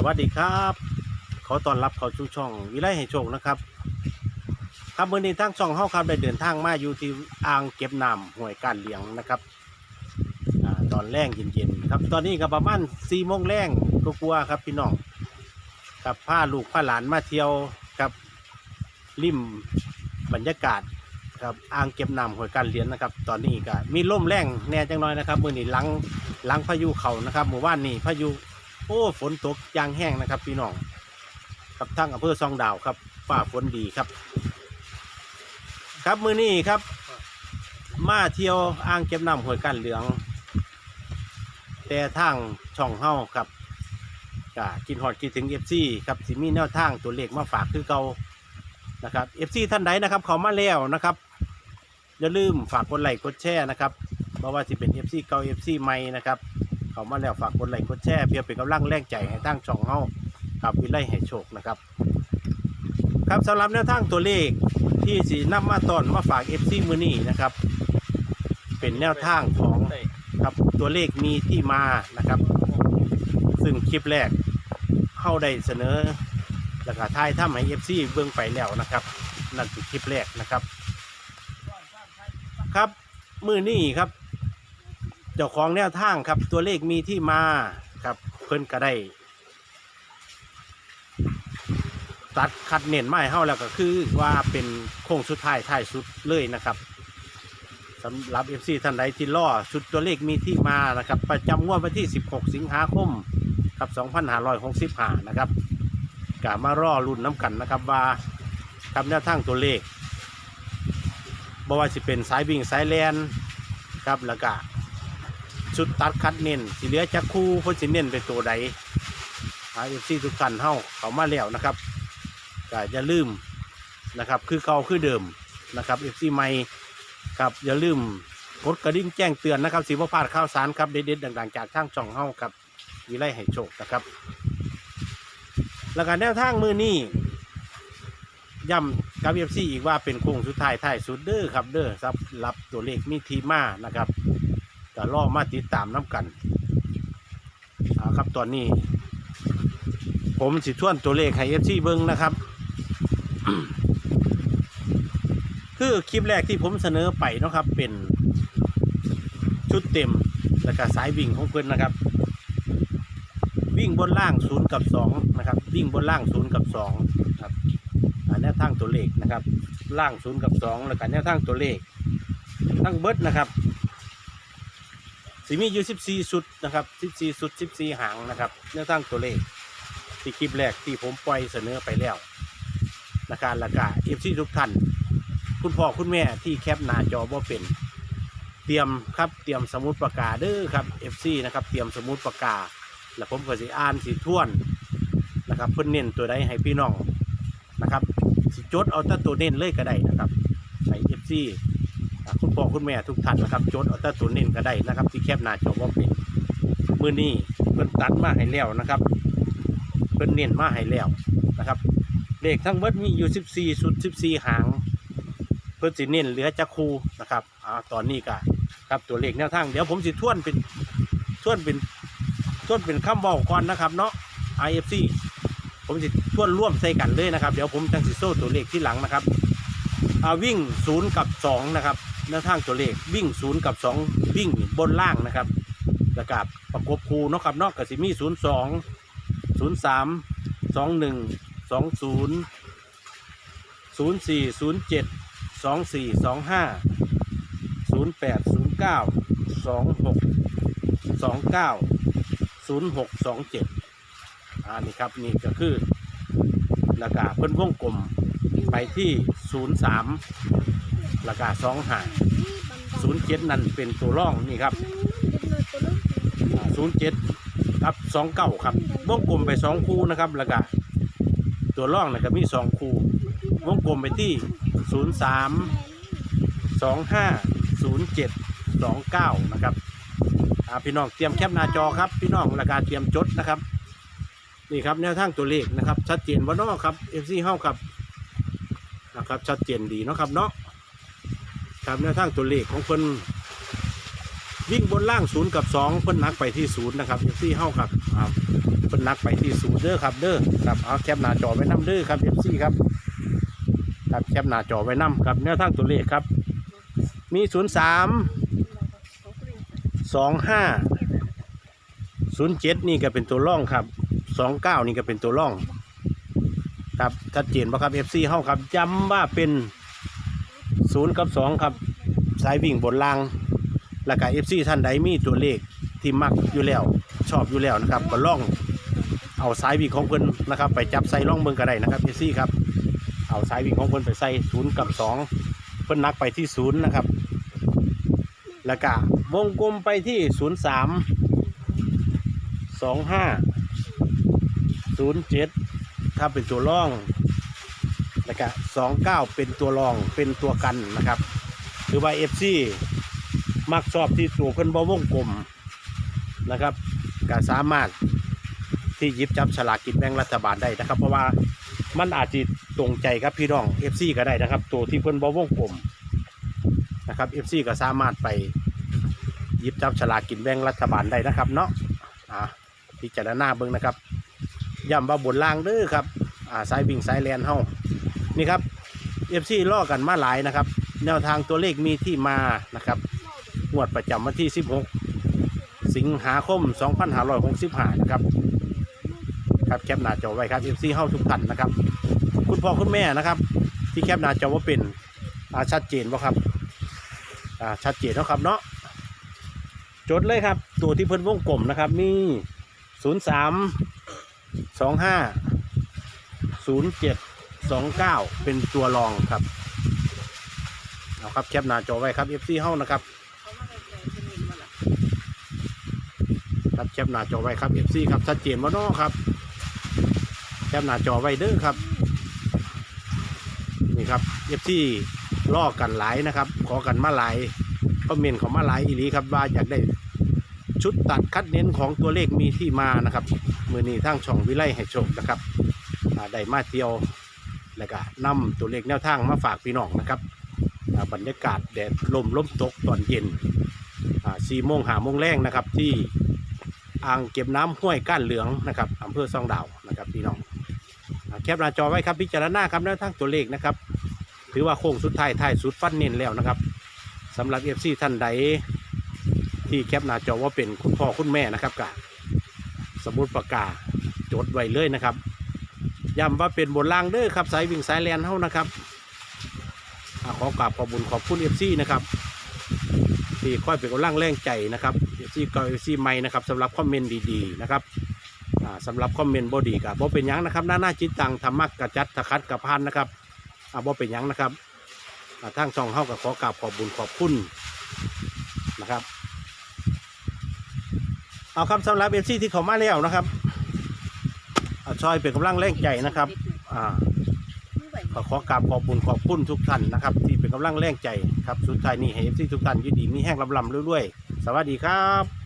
สวัสดีครับ ขอต้อนรับเข้าสู่ช่องวิไลให้โชคนะครับ ครับเมื่อนี้ทั้งช่องเฮาครับได้เดินทางมาอยู่ที่อ่างเก็บน้ำห้วยการเลี้ยงนะครับอาตอนแรงเย็นๆครับ ตอนนี้ก็ประมาณสี่โมงแรงก็กลัวาๆครับพี่น้องกับพาลูกพาหลานมาเที่ยวกับริมบรรยากาศครับอ่างเก็บน้ำห้วยการเลี้ยงนะครับ ตอนนี้ก็มีลมแรงแน่จังน้อยนะครับเมื่อนี้หลังหลังพายุเขานะครับหมู่บ้านนี้พายุ โอ้ฝนตกยางแห้งนะครับ พี่น้องครับทั้งอำเภอซองดาวครับฝ้าฝนดีครับ ครับมือนี้ครับ มาเที่ยวอ่างเก็บน้ำห้วยกันเหลือง แต่ทางช่องเฮาครับก็กินฮอดคิดถึงเอฟซีครับสิมีแนวทางตัวเลขมาฝากคือเก่านะครับเอฟซีท่านใดนะครับเขามาแล้วนะครับอย่าลืมฝากกดไลค์กดแชร์นะครับเพราะว่าสิเป็นเอฟซีเก่าเอฟซีใหม่นะครับ เขามาแล้วฝากกดไลค์กดแชร์เพื่อเป็นกำลังแรงใจให้ทางช่องเฮากับวิไลให้โชคนะครับ ครับสำหรับแนวทางตัวเลขที่สีนำมาตอนมาฝาก FC มือนี้นะครับ เป็นแนวทางของครับตัวเลขมีที่มานะครับ ซึ่งคลิปแรกเข้าได้เสนอแล้วก็ทายถ้ำให้ FC เบื้องไปแล้วนะครับ นั่นคือคลิปแรกนะครับ ครับมือนี้ครับ เจ้าของแนวทางครับ ตัวเลขมีที่มาครับเพิ่นก็ได้ ตัดคัดเน้นไม้เฮาแล้วก็คือว่าเป็นโค้งสุดท้ายท้ายสุดเลยนะครับสำหรับ FC ท่านใดที่ล่อชุดตัวเลขมีที่มานะครับ ประจำงวดวันที่ 16 สิงหาคมครับ2565นะครับกามารอรุ่นน้ำกันนะครับว่าทำแนวทางตัวเลขบ่ว่าสิเป็นสายวิ่งสายแลนครับแล้วก็ ชุดตัดคัดเน้นสิเหลือจักคู่เพิ่นสิเน้นเป็นตัวใดหา FC ทุกท่านเฮาเขามาแล้วนะครับก็อย่าลืมนะครับ คือเก่าคือเดิมนะครับเอฟซีใหม่ครับอย่าลืมกดกระดิ่งแจ้งเตือนนะครับสีพพลาดข่าวสารครับเด็ดๆดังๆ จากทางช่องเฮาครับวิไลให้โชคนะครับแล้วก็แนวทางมือนี้ย้ำกับเอฟซีอีกว่าเป็นโค้งสุดท้ายท้ายสุดเด้อครับเด้อครับรับตัวเลขมีทีมานะครับ ก็รอมาติดตามน้ำกันเอาครับตอนนี้ ผมสิทวนตัวเลขให้เอฟซีเบิ้งนะครับ คือคลิปแรกที่ผมเสนอไปนะครับ เป็นชุดเต็ม แล้วก็สายวิ่งของเพื่อนนะครับ วิ่งบนล่างศูนย์กับสองนะครับ วิ่งบนล่างศูนย์กับสองครับอันนี้ทางตัวเลขนะครับ ล่างศูนย์กับสองแล้วกันแนวทางตัวเลขทั้งเบิดนะครับ สิมีอยู่สิบสี่ชุดนะครับสิบสี่ชุดสิบสี่หางนะครับแนวทางตัวเลข ที่คลิปแรกที่ผมปล่อยเสนอไปแล้วนะครับล้วก็เอฟซีทุกท่าน คุณพ่อคุณแม่ที่แคปหน้าจอบ่าเป็นเตรียมครับเตรียมสมุดปากกาเด้อครับเอฟซีนะครับเตรียมสมุดปากกา แล้วผมก็สิอ่านสิท่วนนะครับเพิ่นเน้นตัวใดให้พี่น้องนะครับสิจดเอาแต่ตัวเน้นเลยก็ได้นะครับให้เอฟซี คุณพ่อคุณแม่ทุกท่านนะครับจดเอาแต่ตัวเน้นก็ได้นะครับ ที่แคปหน้าจอบ่เป็นมือนี้เพิ่นตัดมาให้แล้วนะครับเพิ่นเน้นมาให้แล้วนะครับเลขทั้งเบิดมีอยู่ 14สุด14 หาง เพิ่นสิเน้นเหลือจักคูนะครับอ่าตอนนี้ก็ครับตัวเลขแนวทางเดี๋ยวผมสิทวนเป็นทวนเป็นทวนเป็นคำบอกก่อนนะครับเนาะ IFC ผมสิทวนร่วมใส่กันเลยนะครับ เดี๋ยวผมจังสิโซ่ตัวเลขที่หลังนะครับอ่าวิ่งศูนย์กับสองนะครับ แนวทางตัวเลขวิ่งศูนย์กับสองวิ่งบนล่างนะครับแล้วกับประกบคูเนาะครับนาะก็สิมี่ศูนย์สองศูนย์สามสองหนึ่งสองศูนย์ศูนย์สี่ศูนย์เจ็ดสองสี่สองห้าศูนย์แปดศูนย์เก้าสองหกสองเก้าศูนย์หกสองเจ็ดอ่านี่ครับนี่ก็คือราคาเพิ่นวงกลมไปที่ศูนย์สาม ราคาสองหาศูนย์เจ็ดนั่นเป็นตัวร่องนี่ครับศูนย์เจ็ดครับสองเก้าครับวงกลมไปสองคู่นะครับแล้วก็ตัวร่องนะครับมีสองคู่วงกลมไปที่ศูนย์สามสองห้าศูนย์เจ็ดสองเก้านะครับพี่น้องเตรียมแคปหน้าจอครับ พี่น้องแล้วก็เตรียมจดนะครับนี่ครับแนวทางตัวเลขนะครับ ชัดเจนว่านอครับเอฟซีเฮาครับนะครับชัดเจนดีเนาะครับเนาะ ครับแนวทางตัวเลขของคนวิ่งบนล่างศูนย์กับสองเพิ่นนักไปที่ศูนย์นะครับที่เฮ้าครับอ่าเพิ่นนักไปที่ศูนย์เด้อครับเด้อครับเอาแคปหน้าจอไว้นํเด้อครับ FC ครับครับแคปหน้าจอไว้นํครับแนวทางตัวเลขครับ มี03 25 07นี่ก็เป็นตัวร่องครับ29นี่ก็เป็นตัวร่อง ครับชัดเจนป่ะครับ FC เฮาครับย้ำว่าเป็น 0กับ2ครับ สายวิ่งบนล่างแล้วก็ FC ท่านใดมีตัวเลขที่มักอยู่แล้ว ชอบอยู่แล้วนะครับก็ล่องเอาสายวิ่งของเพิ่นนะครับ ไปจับใส่ล่องเบิ่งก็ได้นะครับ FC ครับเอาสายวิ่งของเพิ่นไปใส่0กับ2เพิ่นนักไปที่0นย์นะครับ แล้วก็วงกลมไปที่03 25 07ถ้าเป็นตัวร่อง แล้วก็29เป็นตัวรองเป็นตัวกันนะครับหรือว่า FC มักชอบที่ตัวเพิ่นบ่วงกลมนะครับก็สามารถที่ยิบจับฉลากกินแบ่งรัฐบาลได้นะครับ เพราะว่ามันอาจจะตรงใจครับพี่น้อง FC ก็ได้นะครับ ตัวที่เพิ่นบ่วงกลมนะครับ FC ก็สามารถไปยิบจับฉลากกินแบ่งรัฐบาลได้นะครับ เนาะอ่าพิจารณาเบิ่งนะครับย้ำว่าบนล่างเด้อครับอ่าสายวิ่งสายแลนเฮา นี่ครับ FC ล่อกันมาหลายนะครับ แนวทางตัวเลขมีที่มานะครับงวดประจำวันที่ 16 สิงหาคม 2565นะครับครับแคปหน้าจอไว้ครับ FC เฮาทุกท่านนะครับ คุณพ่อคุณแม่นะครับ ที่แคปหน้าจอว่าเป็นอาชัดเจนบ่ครับอาชัดเจนนะครับเนาะจดเลยครับ ตัวที่เพิ่นวงกลมนะครับ มี 03 25 07 29 เป็นตัวรองครับเอาครับแคปหน้าจอไว้ครับ FC เฮ้านะครับครับแคปหน้าจอไว้ครับ FC ครับชัดเจนว่าน้อครับแคปหน้าจอไว้เด้อครับนี่ครับ FC ล่อกันหลายนะครับ ขอกันมาหลายคอมเมนของมาหลายอีหลีครับว่าอยากได้ชุดตัดคัดเน้นของตัวเลขมีที่มานะครับ มือนี้ทั้งช่องวิไลให้ชคนะครับอาได้มาเที่ยว แล้วก็นำตัวเลขแนวทางมาฝากพี่น้องนะครับบรรยากาศแดดลมล้มตกตอนเย็นสี่โมงหาโมงแรงนะครับ ที่อ่างเก็บน้ำห้วยก้านเหลืองนะครับอำเภอซองดาวนะครับพี่น้องแคปหน้าจอไว้ครับพิจารณาครับแนวทางตัวเลขนะครับ ถือว่าโค้งสุดท้ายท้ายสุดฟันเน้นแล้วนะครับสำหรับเอฟซีท่านใด ที่แคปหน้าจอว่าเป็นคุณพ่อคุณแม่นะครับกับสมุดปากกาจดไว้เลยนะครับ ย้ำว่าเป็นบนล่างเด้อครับสายวิ่งสายแลนเท่านะครับขอกราบขอบุญขอบคุณเอฟซีนะครับที่ค่อยเป็นกำลังแรงใจนะครับที่ก็ซีใหม่นะครับสำหรับคอมเมนต์ดีๆนะครับอ่าสำหรับคอมเมนต์บอดีกับบ่เป็นยังนะครับหน้าหน้าจิตตังธรรมักกระจัดตะคัดกระพันนะครับอ่าบ่เป็นยังนะครับอ่าทางช่องเฮากับขอกราบขอบบุญขอบคุณนะครับ เอาครับสำหรับเอฟซีที่เขามาแล้วนะครับ อ่าช่วยเป็นกำลังแรงใจนะครับอ่าขอขอกราบขอบคุณขอบคุณทุกท่านนะครับ ที่เป็นกำลังแรงใจครับสุดท้ายนี้ให้เอฟซีทุกท่านอยินดีมีแห้งลำลำเรื่อยๆ สวัสดีครับ